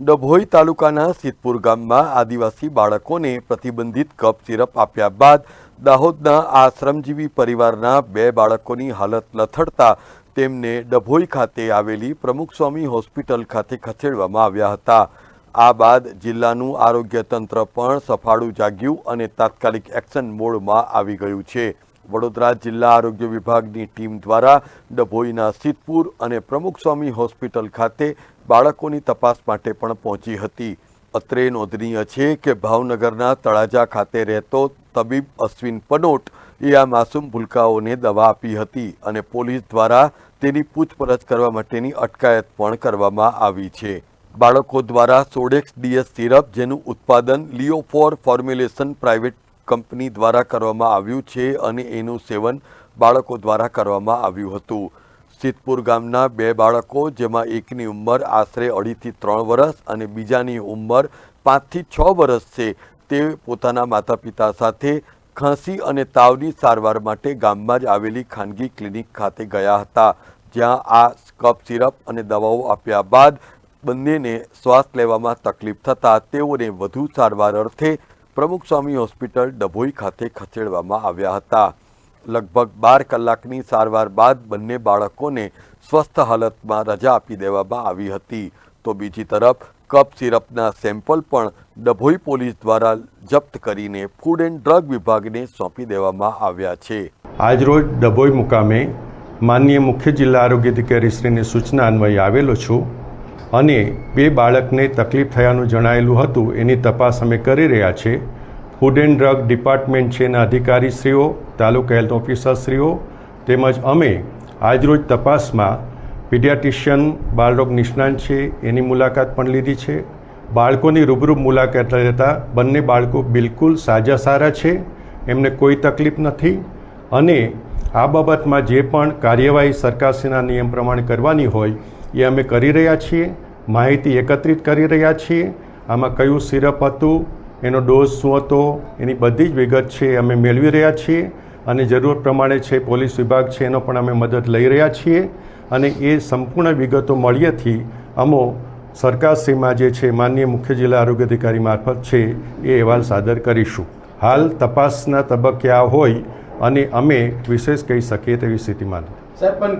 ડભોઈ તાલુકાના સિદ્ધપુર ગામમાં આદિવાસી બાળકોને પ્રતિબંધિત કપ સિરપ આપ્યા બાદ દાહોદના આશ્રમજીવી પરિવારના બે બાળકોની હાલત લથડતા તેમને ડભોઈ ખાતે આવેલી પ્રમુખ સ્વામી હોસ્પિટલ ખાતે ખસેડવામાં આવ્યા હતા. આ બાદ જિલ્લાનું આરોગ્ય તંત્ર પણ સફાળું જાગ્યું અને તાત્કાલિક એક્શન મોડમાં આવી ગયું છે. વડોદરા જિલ્લા આરોગ્ય વિભાગની ટીમ દ્વારા ડભોઈના સિદ્ધપુર અને પ્રમુખ સ્વામી હોસ્પિટલ ખાતે બાળકોની તપાસ માટે પણ પહોંચી હતી. અત્રે નોંધનીય છે કે ભાવનગરના તળાજા ખાતે રહેતો તબીબ અશ્વિન પનોટ એ આ માસૂમ ભૂલકાઓને દવા આપી હતી અને પોલીસ દ્વારા તેની પૂછપરછ કરવા માટેની અટકાયત પણ કરવામાં આવી છે. બાળકો દ્વારા સોડેક્સ ડીએસ સિરપ જેનું ઉત્પાદન લિયોફોર ફોર્મ્યુલેશન પ્રાઇવેટ કંપની દ્વારા કરવામાં આવ્યું છે અને એનું સેવન બાળકો દ્વારા કરવામાં આવ્યું હતું. સિદ્ધપુર ગામના બે બાળકો, જેમાં એકની ઉંમર આશરે અઢીથી ત્રણ વર્ષ અને બીજાની ઉંમર પાંચથી છ વર્ષ છે, તે પોતાના માતા પિતા સાથે ખાંસી અને તાવની સારવાર માટે ગામમાં જ આવેલી ખાનગી ક્લિનિક ખાતે ગયા હતા, જ્યાં આ કફ સિરપ અને દવાઓ આપ્યા બાદ બંનેને શ્વાસ લેવામાં તકલીફ થતાં તેઓને વધુ સારવાર અર્થે પ્રમુખ સ્વામી હોસ્પિટલ ડભોઈ ખાતે ખસેડવામાં આવ્યા હતા. લગભગ બાર કલાકની સારવાર બાદ બંને બાળકોને સ્વસ્થ હાલતમાં રજા આપી દેવામાં આવી હતી. તો બીજી તરફ, કપ સિરપના સેમ્પલ પણ ડભોઈ પોલીસ દ્વારા જપ્ત કરીને ફૂડ એન્ડ ડ્રગ વિભાગને સોંપી દેવામાં આવ્યા છે. આજરોજ ડભોઈ મુકામે માનનીય મુખ્ય જિલ્લા આરોગ્ય અધિકારીશ્રીની સૂચના અન્વયે આવેલો છું. અને બે બાળકને તકલીફ થયાનું જણાયેલું હતું, એની તપાસ અમે કરી રહ્યા છીએ ફૂડ એન્ડ ડ્રગ ડિપાર્ટમેન્ટ છે એના અધિકારીશ્રીઓ, તાલુકા હેલ્થ ઓફિસરશ્રીઓ તેમજ અમે આજરોજ તપાસમાં પીડિયાટિશિયન બાળરોગ નિષ્ણાંત છે, એની મુલાકાત પણ લીધી છે. બાળકોની રૂબરૂ મુલાકાત લેતા બંને બાળકો બિલકુલ સાજા સારા છે, એમને કોઈ તકલીફ નથી. અને આ બાબતમાં જે પણ કાર્યવાહી સરકારશ્રીના નિયમ પ્રમાણે કરવાની હોય એ અમે કરી રહ્યા છીએ. માહિતી એકત્રિત કરી રહ્યા છીએ. આમાં કયું સિરપ હતું, એનો ડોઝ શું હતો, એની બધી જ વિગત છે અમે મેળવી રહ્યા છીએ. અને જરૂર પ્રમાણે છે પોલીસ વિભાગ છે એનો પણ અમે મદદ લઈ રહ્યા છીએ. અને એ સંપૂર્ણ વિગતો મળ્યાથી અમો સરકારશ્રીમાં જે છે માનનીય મુખ્ય જિલ્લા આરોગ્ય અધિકારી મારફત છે એ અહેવાલ સાદર કરીશું. હાલ તપાસના તબક્કે આ હોય અને અમે વિશેષ કહી શકીએ તેવી સ્થિતિમાં નથી. સર પણ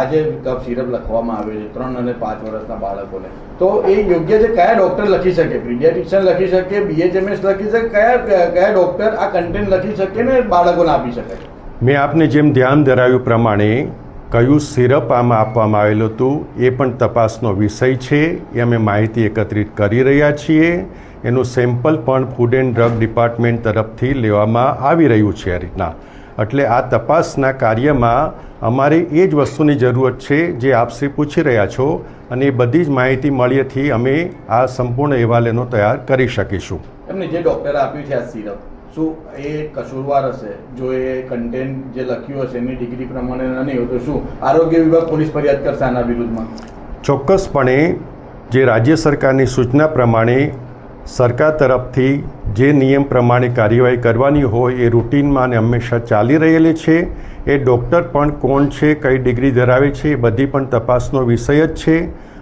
આજે કફ સિરપ લખવામાં આવ્યો છે ત્રણ અને પાંચ વર્ષના બાળકોને. તો એ યોગ્ય છે કયા ડોક્ટર લખી શકે? પીડિયાટિશિયન લખી શકે બીએચએમએસ લખી શકે કયા કયા ડોક્ટર આ કન્ટેન્ટ લખી શકે ને બાળકોને આપી શકે? મેં આપને જેમ ધ્યાન ધરાવ્યું પ્રમાણે કયું સિરપ આમાં આપવામાં આવેલું હતું એ પણ તપાસનો વિષય છે. એ અમે માહિતી એકત્રિત કરી રહ્યા છીએ. એનું સેમ્પલ પણ ફૂડ એન્ડ ડ્રગ ડિપાર્ટમેન્ટ તરફથી લેવામાં આવી રહ્યું છે આ રીતના. એટલે આ તપાસના કાર્યમાં અમારે એ જ વસ્તુની જરૂરત છે જે આપશ્રી પૂછી રહ્યા છો અને એ બધી જ માહિતી મળીએથી અમે આ સંપૂર્ણ અહેવાલેનો તૈયાર કરી શકીશું. એમને જે ડોક્ટરે આપ્યું છે આ સિરપ શું એ કસૂરવાર હશે? જો એ કન્ટેન્ટ જે લખ્યું હશે એની ડિગ્રી પ્રમાણે નહીં હોય તો શું? આરોગ્ય વિભાગ પોલીસ ફરિયાદ કરશે આના વિરુદ્ધમાં? ચોક્કસપણે જે રાજ્ય સરકારની સૂચના પ્રમાણે સરકાર તરફથી જે નિયમ પ્રમાણે કાર્યવાહી કરવાની હોય એ રૂટીનમાં અને હંમેશા ચાલી રહેલી છે. એ ડૉક્ટર પણ કોણ છે, કઈ ડિગ્રી ધરાવે છે, એ બધી પણ તપાસનો વિષય જ છે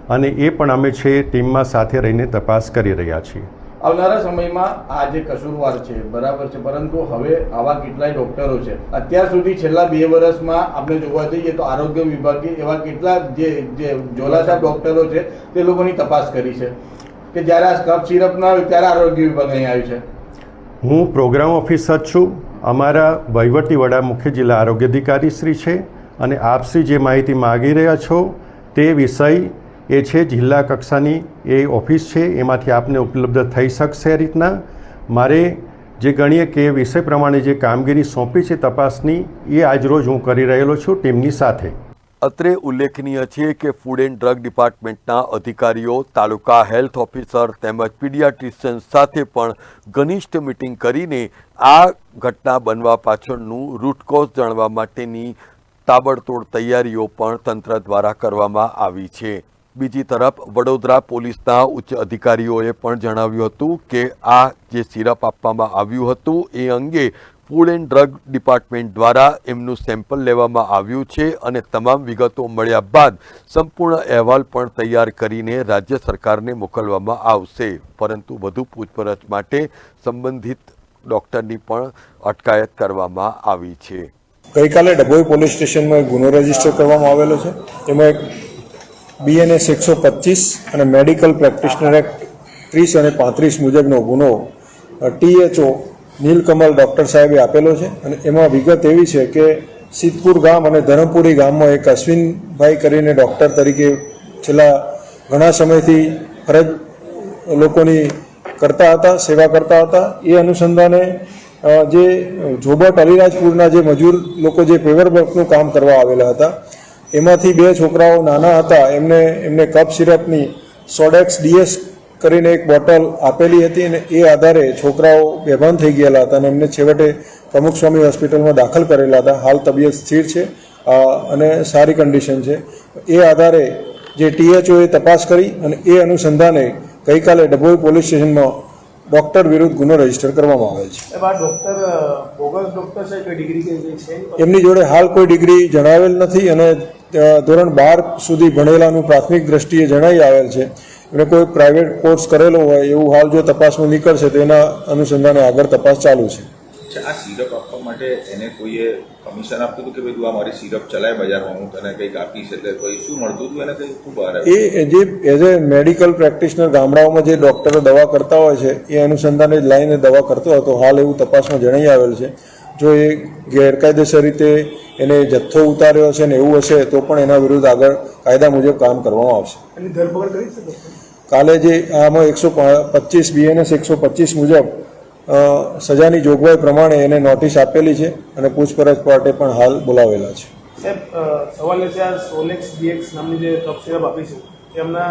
અને એ પણ અમે છે ટીમમાં સાથે રહીને તપાસ કરી રહ્યા છીએ. આવનારા સમયમાં આ જે કસૂરવાર છે, બરાબર છે, પરંતુ હવે આવા કેટલાય ડોક્ટરો છે. અત્યાર સુધી છેલ્લા બે વર્ષમાં આપણે જોવા જઈએ તો આરોગ્ય વિભાગે એવા કેટલા જે જે ઝોલાછાપ ડોક્ટરો છે, તે લોકોની તપાસ કરી છે. કે જ્યારે આ કફ સિરપ ન આવ્યું ત્યારે આરોગ્ય વિભાગ અહીં આવ્યું છે. હું પ્રોગ્રામ ઓફિસર છું. અમારા વહીવટી વડા મુખ્ય જિલ્લા આરોગ્ય અધિકારી શ્રી છે અને આપશ્રી જે માહિતી માગી રહ્યા છો તે વિષય એ છે જિલ્લા કક્ષાની એ ઓફિસ છે. એમાંથી આપને ઉપલબ્ધ થઈ શકશે આ રીતના. મારે જે ગણીએ કે વિષય પ્રમાણે જે કામગીરી સોંપી છે તપાસની એ આજરોજ હું કરી રહેલો છું ટીમની સાથે. અત્રે ઉલ્લેખનીય છે કે ફૂડ એન્ડ ડ્રગ ડિપાર્ટમેન્ટના અધિકારીઓ, તાલુકા હેલ્થ ઓફિસર તેમજ પીડિયાટ્રિશિયન સાથે પણ ઘનિષ્ઠ મિટિંગ કરીને આ ઘટના બનવા પાછળનું રૂટકોઝ જાણવા માટેની તાબડતોડ તૈયારીઓ પણ તંત્ર દ્વારા કરવામાં આવી છે. બીજી તરફ, વડોદરા પોલીસના ઉચ્ચ અધિકારીઓએ પણ જણાવ્યું હતું કે આ જે સિરપ આપવામાં આવ્યું હતું એ અંગે ફૂડ એન્ડ ડ્રગ ડિપાર્ટમેન્ટ દ્વારા એમનું સેમ્પલ લેવામાં આવ્યું છે અને તમામ વિગતો મળ્યા બાદ સંપૂર્ણ અહેવાલ પણ તૈયાર કરીને રાજ્ય સરકારને મોકલવામાં આવશે. પરંતુ વધુ પૂછપરછ માટે સંબંધિત ડૉક્ટરની પણ અટકાયત કરવામાં આવી છે. ગઈકાલે ડભોઈ પોલીસ સ્ટેશનમાં ગુનો રજિસ્ટર કરવામાં આવેલો છે. તેમાં એક બીએનએસ એકસો પચીસ અને મેડિકલ પ્રેક્ટિશનર એક્ટ ત્રીસ અને પાંત્રીસ મુજબનો ગુનો ટીએચઓ નીલકમલ ડૉક્ટર સાહેબે આપેલો છે અને એમાં વિગત એવી છે કે સિદ્ધપુર ગામ અને ધરમપુરી ગામમાં એક અશ્વિનભાઈ કરીને ડૉક્ટર તરીકે છેલ્લા ઘણા સમયથી ફરજ લોકોની કરતા હતા, સેવા કરતા હતા. એ અનુસંધાને જે જોબટ અલીરાજપુરના જે મજૂર લોકો જે પેવર વર્કનું કામ કરવા આવેલા હતા, એમાંથી બે છોકરાઓ નાના હતા. એમને એમને કપ સિરપની સોડેક્સ ડીએસ કરીને એક બોટલ આપેલી હતી અને એ આધારે છોકરાઓ બેભાન થઈ ગયેલા હતા અને એમને છેવટે પ્રમુખ સ્વામી હોસ્પિટલમાં દાખલ કરેલા હતા. હાલ તબિયત સ્થિર છે અને સારી કન્ડિશન છે. એ આધારે જે ટીએચઓએ તપાસ કરી અને એ અનુસંધાને ગઈકાલે ડભોઈ પોલીસ સ્ટેશનમાં ડૉક્ટર વિરુદ્ધ ગુનો રજિસ્ટર કરવામાં આવે છે. એમની જોડે હાલ કોઈ ડિગ્રી જણાવેલ નથી અને ધોરણ બાર સુધી ભણેલાનું પ્રાથમિક દ્રષ્ટિએ જણાવી આવેલ છે. એમણે કોઈ પ્રાઇવેટ કોર્સ કરેલો હોય એવું હાલ જો તપાસમાં નીકળશે તો એના અનુસંધાને આગળ તપાસ ચાલુ છે. આ સિરપ આપવા માટે એને કોઈએ કમિશન આપતું હતું કે ભાઈ તું આ મારી સિરપ ચલાય બજારમાં હું તને કંઈક આપીશ એટલે કોઈ શું મળતું હતું એને કંઈક ખૂબ બહાર એ જે એઝ એ મેડિકલ પ્રેક્ટિશનર ગામડાઓમાં જે ડૉક્ટરો દવા કરતા હોય છે એ અનુસંધાને જ લાઈને દવા કરતો હતો. હાલ એવું તપાસમાં જણાઈ આવેલ છે. જો એ ગેરકાયદેસર રીતે એને જથ્થો ઉતાર્યો હશે ને એવું હશે તો પણ એના વિરુદ્ધ આગળ કાયદા મુજબ કામ કરવામાં આવશે. એની ધરપકડ કરી છે કાલે જે આમાં એકસો પચીસ બીએનએસ એકસો પચીસ મુજબ સજાની જોગવાઈ પ્રમાણે એને નોટિસ આપેલી છે અને પૂછપરછ માટે પણ હાલ બોલાવેલા છે. સાહેબ સવાલ છે આ સોલેક્સ ડીએક્સ નામની જે કપ સિરપ આપી છે એમના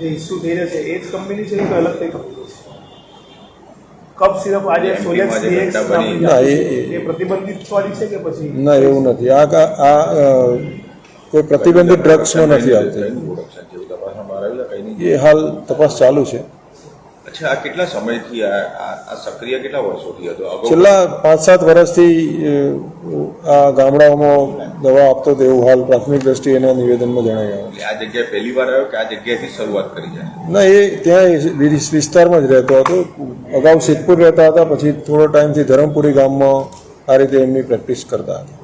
જે ઇસ્યુ થઈ રહ્યા છે એ જ કંપની છે કે અલગ કઈ કંપની છે? કપ સિરપ આજે સોલેક્સ ડીએક્સ ના, એ- પ્રતિબંધિત વાળી છે કે પછી? ના એવું નથી. આ કા- આ કોઈ પ્રતિબંધિત ડ્રગ્સમાં નથી આવતી. એ હાલ તપાસ ચાલુ છે. અચ્છા આ કેટલા સમયથી આ સક્રિય કેટલા વર્ષોથી હતો? છેલ્લા પાંચ સાત વર્ષથી આ ગામડાઓમાં દવા આપતો તેવું હાલ પ્રાથમિક દ્રષ્ટિએ એના નિવેદનમાં જણાઈ આવ્યું આ જગ્યાએ પહેલી વાર આવ્યો કે આ જગ્યાએથી શરૂઆત કરી છે? ના એ ત્યાં વિસ્તારમાં જ રહેતો હતો. અગાઉ સિદ્ધપુર રહેતા હતા પછી થોડો ટાઈમથી ધરમપુરી ગામમાં આ રીતે એમની પ્રેક્ટિસ કરતા હતા.